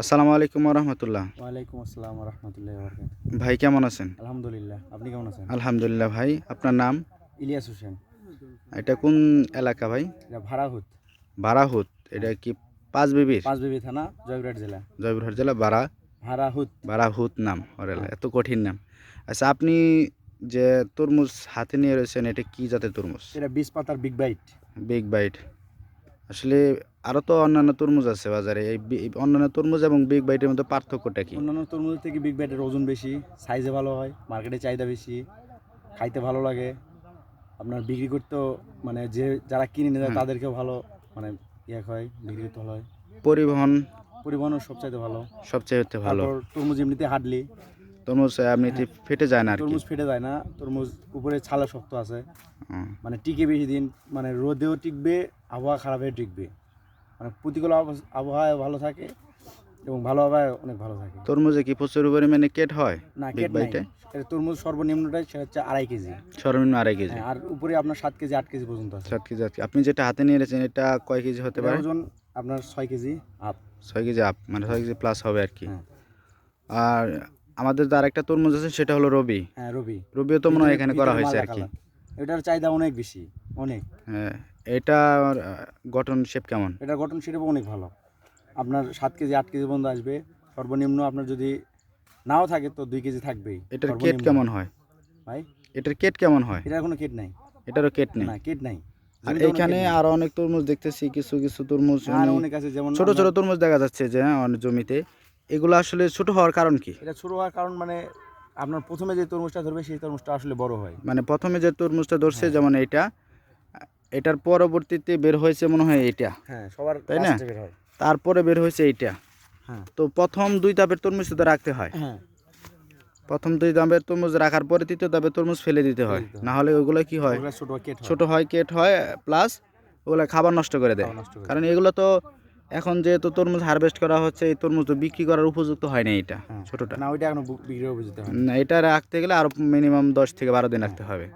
আসসালামু আলাইকুম রহমতুল্লাহ। ওয়ালাইকুম আসসালাম রহমতুল্লাহ ভাই কেমন আছেন? আলহামদুলিল্লাহ আপনি কেমন আছেন? আলহামদুলিল্লাহ ভাই আপনার নাম? ইলিয়াস হোসেন। এটা কোন এলাকা ভাই? এটা ভাড়াহুত বারাহুত এটা কি পাঁচ বিবির পাঁচবিবি থানা জয়পুরহাট জেলা। জয়পুরহাট জেলা বারা ভাড়াহুত বারাহুত নাম ওর এত কঠিন নাম। আচ্ছা আপনি যে তরমুজ হাতে নিয়ে রয়েছেন এটা কি জাতের তরমুজ? এটা বিশ পাতার বিগ বাইট বিগ বাইট আসলে আরও তো অন্যান্য তরমুজ আছে বাজারে। এই অন্যান্য তরমুজ এবং বিগ বাইটের মধ্যে পার্থক্যটা কি? অন্যান্য তরমুজ থেকে বিগ বাইটের ওজন বেশি সাইজে ভালো হয় মার্কেটে চাহিদা বেশি খাইতে ভালো লাগে। আপনার বিক্রি করতেও মানে যে যারা কিনে নিয়ে যায় তাদেরকেও ভালো মানে ইয়ে হয় বিক্রি করতে ভালো হয়। পরিবহন পরিবহনও সবচাইতে ভালো। সবচেয়ে হতে ভালো তরমুজ এমনিতে হাঁটলি তরমুজ এমনিতে ফেটে যায় না আর তরমুজ ফেটে যায় না তরমুজ উপরে ছালা শক্ত আছে। মানে টিকে বেশি দিন মানে রোদেও টিকবে আবহাওয়া খারাপ হয়ে টিকবে। মানে প্রতিকূল আবহাওয়া- ভালো থাকে এবং ভালো আবহাওয়ায় অনেক ভালো থাকে। তরমুজে কি প্রচুর পরিমাণে কেট হয়? না কেট বাইটে তরমুজ সর্বনিম্নটাই সেটা হচ্ছে আড়াই কেজি। সর্বনিম্ন আড়াই কেজি? হ্যাঁ, আর উপরে আপনার সাত কেজি আট কেজি পর্যন্ত আছে। সাত কেজি আট। আপনি যেটা হাতে নিয়ে এসেছেন এটা কয় কেজি হতে পারে? ওজন আপনার ছয় কেজি আপ ছয় কেজি আপ মানে ছয় কেজি প্লাস হবে আর কি। হ্যাঁ। আর আমাদের যে আরেকটা তরমুজ আছে সেটা হলো রবি। হ্যাঁ রবি। রবিও তো মনে হয় এখানে করা হয়েছে আর কি। এটার চাহিদা অনেক বেশি অনেক। হ্যাঁ এটা গঠন শেপ কেমন? এটার গঠন শেপ অনেক ভালো। আপনার সাত কেজি আট কেজি পর্যন্ত আসবে। সর্বনিম্ন আপনার যদি নাও থাকে তো দুই কেজি থাকবেই। এটার কেট কেমন হয়? ভাই? এটার কেট কেমন হয়? এটার কোনো কেট নাই। এটারও কেট নেই? না কেট নাই। আর এখানে আরও অনেক তরমুজ দেখতেছি কিছু কিছু তরমুজ অনেক আছে যেমন ছোট ছোট তরমুজ দেখা যাচ্ছে যে হ্যাঁ, অনেক জমিতে। এগুলো আসলে ছোট হওয়ার কারণ কি? এটা ছোট হওয়ার কারণ মানে আপনার প্রথমে যে তরমুজটা ধরবে সেই তরমুজটা আসলে বড় হয়। মানে প্রথমে যে তরমুজটা ধরছে হ্যাঁ। যেমন এটা এটার পরবর্তীতে বের হয়েছে মনে হয় এটা হ্যাঁ সবার তাই না? তারপরে বের হয়েছে এইটা। হ্যাঁ। তো প্রথম দুই ধাপের তরমুজ তো রাখতে হয়। হ্যাঁ। প্রথম দুই ধাপের তরমুজ রাখার পরে তৃতীয় ধাপের তরমুজ ফেলে দিতে হয়। না হলে ওইগুলো কি হয়? ছোট হয় কেট হয়। প্লাস ওগুলো খাবার নষ্ট করে দেয়। কারণ এগুলো তো এখন যেহেতু তরমুজ হারভেস্ট করা হচ্ছে এই তরমুজ তো বিক্রি করার উপযুক্ত হয় না এটা হ্যাঁ। ছোটটা। না ওইটা এখন বিক্রি উপযুক্ত হয় না, এটা রাখতে গেলে আরও মিনিমাম দশ থেকে বারো দিন রাখতে হবে।